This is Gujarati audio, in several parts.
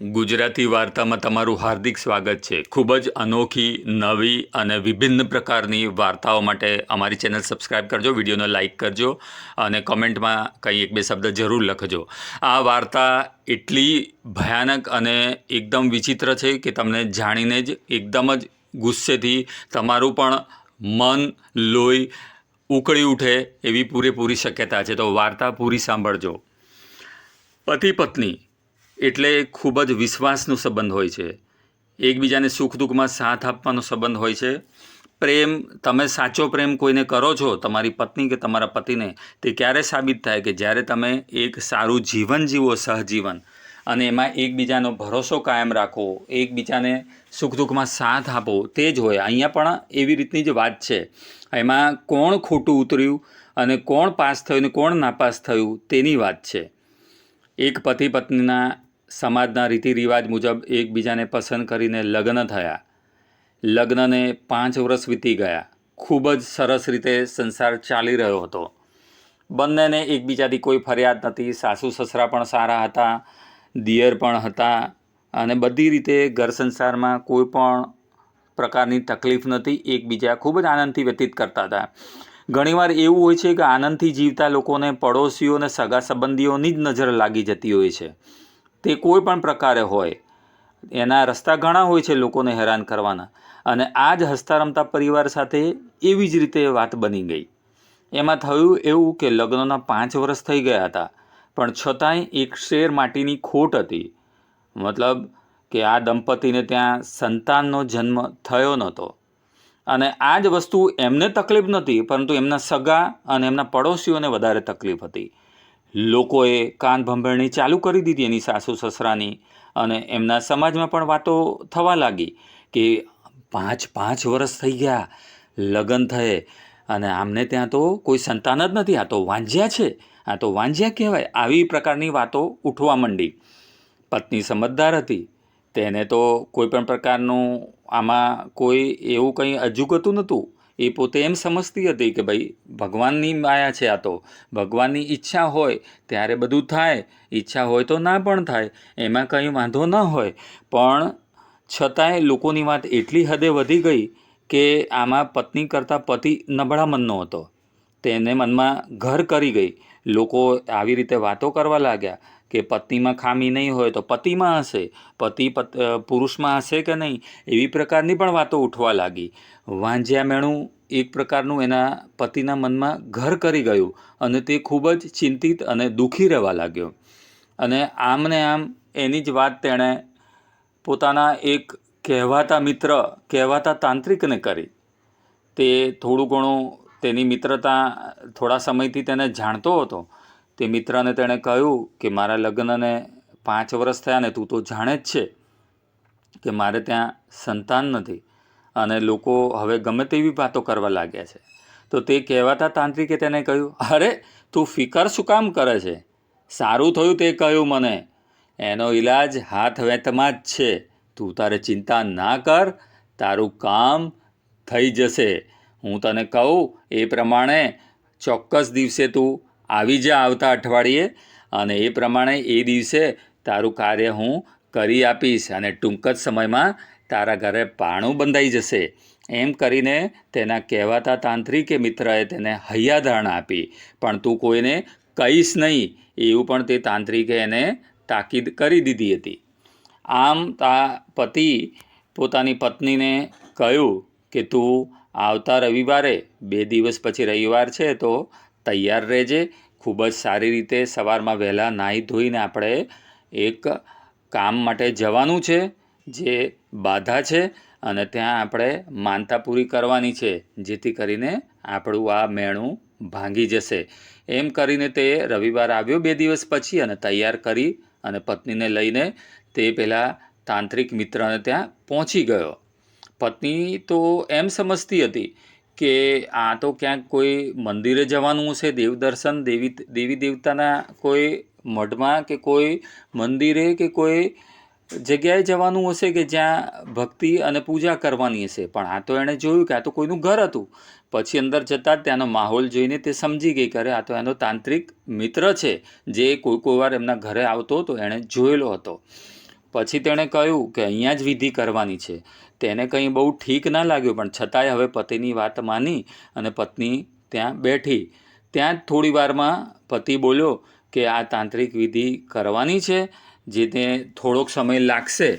ગુજરાતી વાર્તામાં તમારું હાર્દિક સ્વાગત છે. ખૂબ જ અનોખી, નવી અને વિભિન્ન પ્રકારની વાર્તાઓ માટે અમારી ચેનલ સબસ્ક્રાઈબ કરજો, વિડીયોને લાઇક કરજો અને કોમેન્ટમાં કંઈ એક બે શબ્દ જરૂર લખજો. આ વાર્તા એટલી ભયાનક અને એકદમ વિચિત્ર છે કે તમને જાણીને જ એકદમ જ ગુસ્સેથી તમારું પણ મન, લોહી ઉકળી ઉઠે એવી પૂરેપૂરી શક્યતા છે. તો વાર્તા પૂરી સાંભળજો. પતિ પત્ની એટલે ખૂબ જ વિશ્વાસનો સંબંધ હોય છે. એકબીજાને સુખ દુઃખમાં સાથ આપવાનો સંબંધ હોય છે. પ્રેમ, તમે સાચો પ્રેમ કોઈને કરો છો, તમારી પત્ની કે તમારા પતિને, તે ક્યારે સાબિત થાય કે જ્યારે તમે એક સારું જીવન જીવો, સહજીવન, અને એમાં એકબીજાનો ભરોસો કાયમ રાખો, એકબીજાને સુખ દુઃખમાં સાથ આપો, તે જ હોય. અહીંયા પણ એવી રીતની જ વાત છે. એમાં કોણ ખોટું ઉતર્યું અને કોણ પાસ થયું ને કોણ નાપાસ થયું, તેની વાત છે. એક પતિ પત્નીના સમાજના રીતિ રિવાજ મુજબ એકબીજાને પસંદ કરીને લગ્ન થયા. લગ્નને પાંચ વર્ષ વીતી ગયા. ખૂબ જ સરસ રીતે સંસાર ચાલી રહ્યો હતો. બંનેને એકબીજાથી કોઈ ફરિયાદ નથી. સાસુ સસરા પણ સારા હતા, દિયર પણ હતા અને બધી રીતે ઘર સંસારમાં કોઈ પણ પ્રકારની તકલીફ નથી. એકબીજા ખૂબ જ આનંદથી વ્યતીત કરતા હતા. ઘણીવાર એવું હોય છે કે આનંદથી જીવતા લોકોને પડોશીઓ અને સગા સંબંધીઓની જ નજર લાગી જતી હોય છે. તે કોઈ પણ પ્રકારે હોય, એના રસ્તા ઘણા હોય છે લોકોને હેરાન કરવાના. અને આ જ હસતા રમતા પરિવાર સાથે એવી જ રીતે વાત બની ગઈ. એમાં થયું એવું કે લગ્નના પાંચ વર્ષ થઈ ગયા હતા, પણ છતાંય એક શેર માટીની ખોટ હતી. મતલબ કે આ દંપતીને ત્યાં સંતાનનો જન્મ થયો નહોતો. અને આ જ વસ્તુ એમને તકલીફ નહોતી, પરંતુ એમના સગા અને એમના પડોશીઓને વધારે તકલીફ હતી. લોકોએ કાન ભંભેરણી ચાલુ કરી દીધી એની સાસુ સસરાની અને એમના સમાજમાં પણ વાતો થવા લાગી કે પાંચ પાંચ વર્ષ થઈ ગયા, લગ્ન થયે અને આમને ત્યાં તો કોઈ સંતાન જ નથી, આ તો વાંજ્યા છે, આ તો વાંજ્યા કહેવાય, આવી પ્રકારની વાતો ઉઠવા માંડી. પત્ની સમજદાર હતી, તેને તો કોઈ પણ પ્રકારનું આમાં કોઈ એવું કંઈ અજુગતું નહોતું. એ પોતે એમ સમજતી હતી કે ભાઈ ભગવાનની માયા છે આ તો. ભગવાનની ઈચ્છા હોય ત્યારે બધું થાય, ઈચ્છા હોય તો ના પણ થાય, એમાં કંઈ વાંધો ન હોય. પણ છતાંય લોકોની વાત એટલી હદે વધી ગઈ કે આમાં પત્ની કરતાં પતિ નબળા મનનો હતો. તેને મનમાં ઘર કરી ગઈ. લોકો આવી રીતે વાતો કરવા લાગ્યા કે પત્નીમાં ખામી નહીં હોય તો પતિમાં હશે. પતિ પુરુષમાં હશે કે નહીં એવી પ્રકારની પણ વાતો ઉઠવા લાગી. વાંજ્યા મેણું એક પ્રકારનું એના પતિના મનમાં ઘર કરી ગયું અને તે ખૂબ જ ચિંતિત અને દુઃખી રહેવા લાગ્યો. અને આમને આમ એની જ વાત તેણે પોતાના એક કહેવાતા મિત્ર, કહેવાતા તાંત્રિકને કરી. તે થોડું ઘણું તેની મિત્રતા થોડા સમયથી તેને જાણતો હતો. તે મિત્રને તેણે કહ્યું કે મારા લગ્નને પાંચ વર્ષ થયા ને તું તો જાણે જ છે કે મારે ત્યાં સંતાન નથી. અને લોકો હવે ગમે તેવી વાતો કરવા લાગ્યા છે. તો તે કહેવાતા તાંત્રિકે તેને કહ્યું, અરે, તું ફિકર શું કામ કરે છે? સારું થયું તે કહ્યું મને. એનો ઈલાજ હાથ વેતમાં જ છે. તું તારે ચિંતા ના કર. તારું કામ થઈ જશે. હું તને કહું, એ પ્રમાણે ચોક્કસ દિવસે તું આવી જા આવતા અઠવાડિયે. અને એ પ્રમાણે એ દિવસે તારું કાર્ય હું કરી આપીશ અને ટૂંક જ સમયમાં તારા ઘરે પાણું બંધાઈ જશે. એમ કરીને તેના કહેવાતા તાંત્રિકે મિત્રએ તેને હૈયાધારણા આપી. પણ તું કોઈને કહીશ નહીં, એવું પણ તે તાંત્રિકે એને તાકીદ કરી દીધી હતી. આમ તા પતિ પોતાની પત્નીને કહ્યું કે તું આવતા રવિવારે બે દિવસ પછી રવિવાર છે તો તૈયાર રહેજે. ખૂબ જ સારી રીતે સવારમાં વહેલા નાહી ધોઈને આપણે એક કામ માટે જવાનું છે, જે બાધા છે અને ત્યાં આપણે માનતા પૂરી કરવાની છે, જેથી કરીને આપણું આ મેણું ભાંગી જશે. એમ કરીને તે રવિવાર આવ્યો બે દિવસ પછી અને તૈયાર કરી અને પત્નીને લઈને તે પહેલાં તાંત્રિક મિત્રને ત્યાં પહોંચી ગયો. પત્ની તો એમ સમજતી હતી કે આ તો ક્યાંક કોઈ મંદિરે જવાનું હશે, દેવદર્શન, દેવી દેવી દેવતાના કોઈ મઢમાં કે કોઈ મંદિરે કે કોઈ જગ્યાએ જવાનું હશે કે જ્યાં ભક્તિ અને પૂજા કરવાની હશે? પણ આ તો એણે જોયું કે આ તો કોઈનું ઘર હતું. પછી અંદર જતાં ત્યાંનો માહોલ જોઈને તે સમજી ગઈ કરે આ તો એનો તાંત્રિક મિત્ર છે. જે કોઈ કોઈ વાર એમના ઘરે આવતો હતો એણે જોયેલો હતો. પછી તેણે કહ્યું કે અહીંયા જ વિધિ કરવાની છે. તેને કંઈ બહુ ઠીક ના લાગ્યું, પણ છતાંય હવે પતિની વાત માની અને પત્ની ત્યાં બેઠી. ત્યાં જ થોડી વારમાં પતિ બોલ્યો કે આ તાંત્રિક વિધિ કરવાની છે, જે તે થોડોક સમય લાગશે,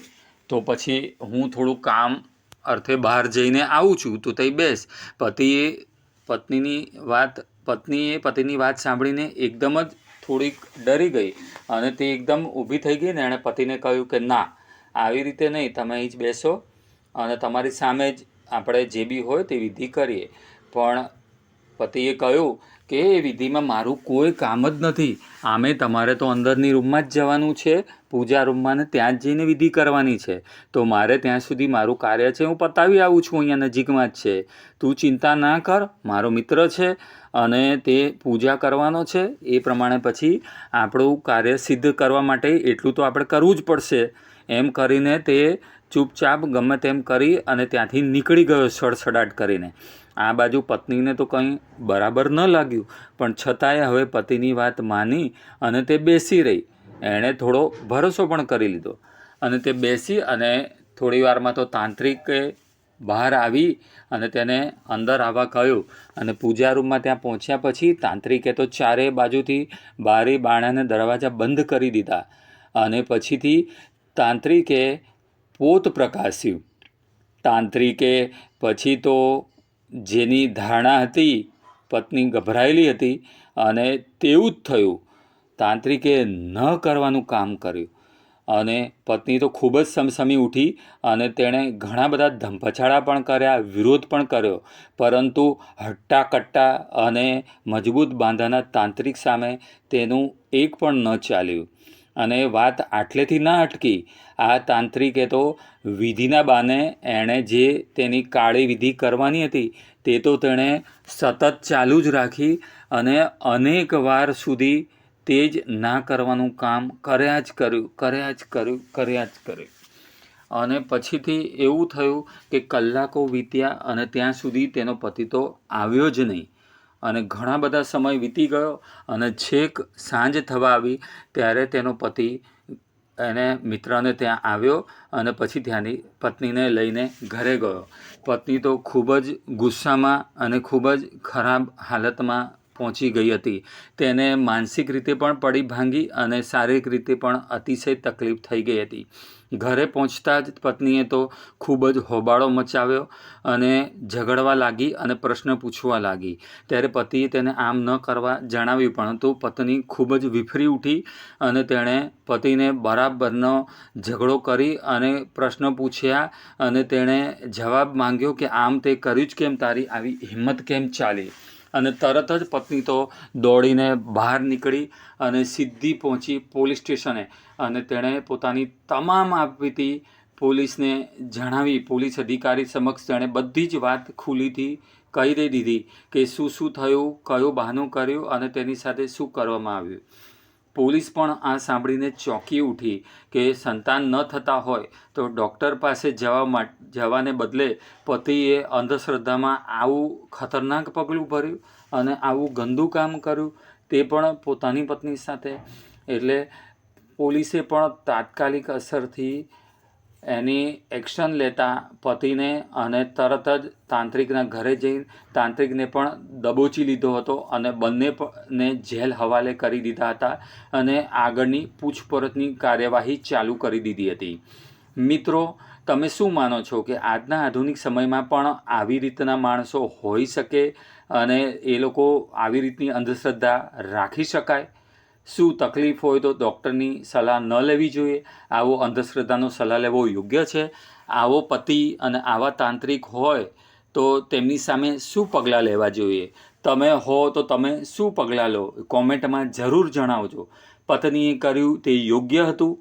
તો પછી હું થોડું કામ અર્થે બહાર જઈને આવું છું, તો તઈ બેસ. પતિએ, પત્નીની વાત, પત્નીએ પતિની વાત સાંભળીને એકદમ જ થોડીક ડરી ગઈ અને તે એકદમ ઊભી થઈ ગઈ ને એણે પતિને કહ્યું કે, ના, આવી રીતે નહીં, તમે અહીં જ બેસો અને તમારી સામે જ આપણે જે બી હોય તે વિધિ કરીએ. પણ પતિએ કહ્યું કે, એ વિધિમાં મારું કોઈ કામ જ નથી. આમે તમારે તો અંદરની રૂમમાં જ જવાનું છે, પૂજા રૂમમાં ને ત્યાં જ જઈને વિધિ કરવાની છે. તો મારે ત્યાં સુધી મારું કાર્ય છે, હું પતાવી આવું છું અહીંયા નજીકમાં જ છે. તું ચિંતા ના કર, મારો મિત્ર છે અને તે પૂજા કરવાનો છે. એ પ્રમાણે પછી આપણું કાર્ય સિદ્ધ કરવા માટે એટલું તો આપણે કરવું જ પડશે. એમ કરીને તે ચૂપચાપ ગમે તેમ કરી અને ત્યાંથી નીકળી ગયો સડસડાટ કરીને. આ બાજુ પત્નીને તો કંઈ બરાબર ન લાગ્યું, પણ છતાંય હવે પતિની વાત માની અને તે બેસી રહી. એણે થોડો ભરોસો પણ કરી લીધો અને તે બેસી અને થોડી વારમાં તો તાંત્રિકે બહાર આવી અને તેને અંદર આવવા કહ્યું અને પૂજા રૂમમાં ત્યાં પહોંચ્યા પછી તાંત્રિકે તો ચારે બાજુથી બારી બાણાને દરવાજા બંધ કરી દીધા અને પછીથી તાંત્રિકે પોત પ્રકાશ્યું. તાંત્રિકે પછી તો જેની ધારણા હતી, પત્ની ગભરાયેલી હતી અને તેવું જ થયું. તાંત્રિકે ન કરવાનું કામ કર્યું અને પત્ની તો ખૂબ જ સમસમી ઉઠી અને તેણે ઘણા બધા ધમપછાડા પણ કર્યા, વિરોધ પણ કર્યો. પરંતુ હટ્ટા કટ્ટા અને મજબૂત બાંધાના તાંત્રિક સામે તેનું એક પણ ન ચાલ્યું. અને વાત આટલેથી ના અટકી, આ તાંત્રિકે તો વિધિના બાને એણે જે તેની કાળી વિધિ કરવાની હતી, તે તો તેણે સતત ચાલુ જ રાખી અને અનેક વાર સુધી તે જ ના કરવાનું કામ કર્યા જ કર્યું, કર્યા જ કર્યું, કર્યા જ કર્યું. અને પછીથી એવું થયું કે કલાકો વીત્યા અને ત્યાં સુધી તેનો પતિ તો આવ્યો જ નહીં. અને ઘણા બધા સમય વીતી ગયો અને છેક સાંજ થવા આવી ત્યારે તેનો પતિ એને મિત્રને ત્યાં આવ્યો અને પછી ત્યાંની પત્નીને લઈને ઘરે ગયો. પત્ની તો ખૂબ જ ગુસ્સામાં અને ખૂબ જ ખરાબ હાલતમાં પહોંચી ગઈ હતી. તેને માનસિક રીતે પણ પડી ભાંગી અને શારીરિક રીતે પણ અતિશય તકલીફ થઈ ગઈ હતી. ઘરે પહોંચતા જ પત્નીએ તો ખૂબ જ હોબાળો મચાવ્યો અને ઝઘડવા લાગી અને પ્રશ્ન પૂછવા લાગી. ત્યારે પતિએ તેને આમ ન કરવા જણાવ્યું, પરંતુ પત્ની ખૂબ જ વિફરી ઉઠી અને તેણે પતિને બરાબરનો ઝઘડો કરી અને પ્રશ્ન પૂછ્યા અને તેણે જવાબ માંગ્યો કે, આમ તે કર્યું જ કેમ? તારી આવી હિંમત કેમ ચાલી? અને તરત જ પત્ની તો દોડીને બહાર નીકળી અને સીધી પહોંચી પોલીસ સ્ટેશને. અને તેણે પોતાની તમામ આપવીતી પોલીસને જણાવી, પોલીસ અધિકારી સમક્ષ તેણે બધી જ વાત ખુલીથી કહી દઈ દીધી કે શું શું થયું, કયું બહાનું કર્યું અને તેની સાથે શું કરવામાં આવ્યું. પોલીસ પણ આ સાંભળીને ચોંકી ઉઠી કે સંતાન ન થતા હોય તો ડૉક્ટર પાસે જવા જવાને બદલે પતિએ અંધશ્રદ્ધામાં આવું ખતરનાક પગલું ભર્યું અને આવું ગંદુ કામ કર્યું તે પણ પોતાની પત્ની સાથે. એટલે પોલીસે પણ તાત્કાલિક અસરથી એની એક્શન લેતા પતિને અને તરત જ તાંત્રિકના ઘરે જઈ તાંત્રિકને પણ દબોચી લીધો હતો અને બંને ને જેલ હવાલે કરી દીધા હતા અને આગળની પૂછપરછની કાર્યવાહી ચાલુ કરી દીધી હતી. મિત્રો, તમે શું માનો છો કે આજના આધુનિક સમયમાં પણ આવી રીતના માણસો હોઈ શકે અને એ લોકો આવી રીતની અંધશ્રદ્ધા રાખી શકાય? શું તકલીફ હોય તો ડૉક્ટરની સલાહ ન લેવી જોઈએ? આવો અંધશ્રદ્ધાનો સલાહ લેવો યોગ્ય છે? આવો પતિ અને આવા તાંત્રિક હોય તો તેમની સામે શું પગલાં લેવા જોઈએ? તમે હો તો તમે શું પગલાં લો? કોમેન્ટમાં જરૂર જણાવજો. પત્નીએ કર્યું તે યોગ્ય હતું?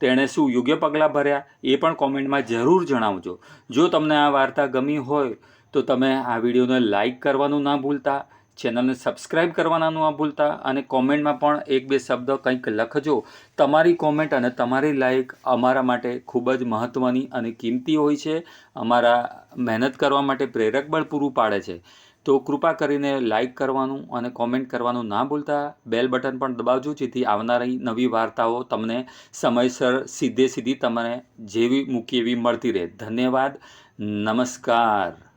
તેણે શું યોગ્ય પગલાં ભર્યા? એ પણ કોમેન્ટમાં જરૂર જણાવજો. જો તમને આ વાર્તા ગમી હોય તો તમે આ વિડીયોને લાઈક કરવાનું ના ભૂલતા. ચેનલને સબસ્ક્રાઈબ કરવાના ન ભૂલતા અને કોમેન્ટમાં પણ એક બે શબ્દ કંઈક લખજો. તમારી કોમેન્ટ અને તમારી લાઈક અમારા માટે ખૂબ જ મહત્ત્વની અને કિંમતી હોય છે. અમારા મહેનત કરવા માટે પ્રેરક બળ પૂરું પાડે છે. તો કૃપા કરીને લાઈક કરવાનું અને કોમેન્ટ કરવાનું ના ભૂલતા. બેલ બટન પણ દબાવજો, જેથી આવનારી નવી વાર્તાઓ તમને સમયસર સીધે સીધી તમને જેવી મૂકી એવી મળતી રહે. ધન્યવાદ. નમસ્કાર.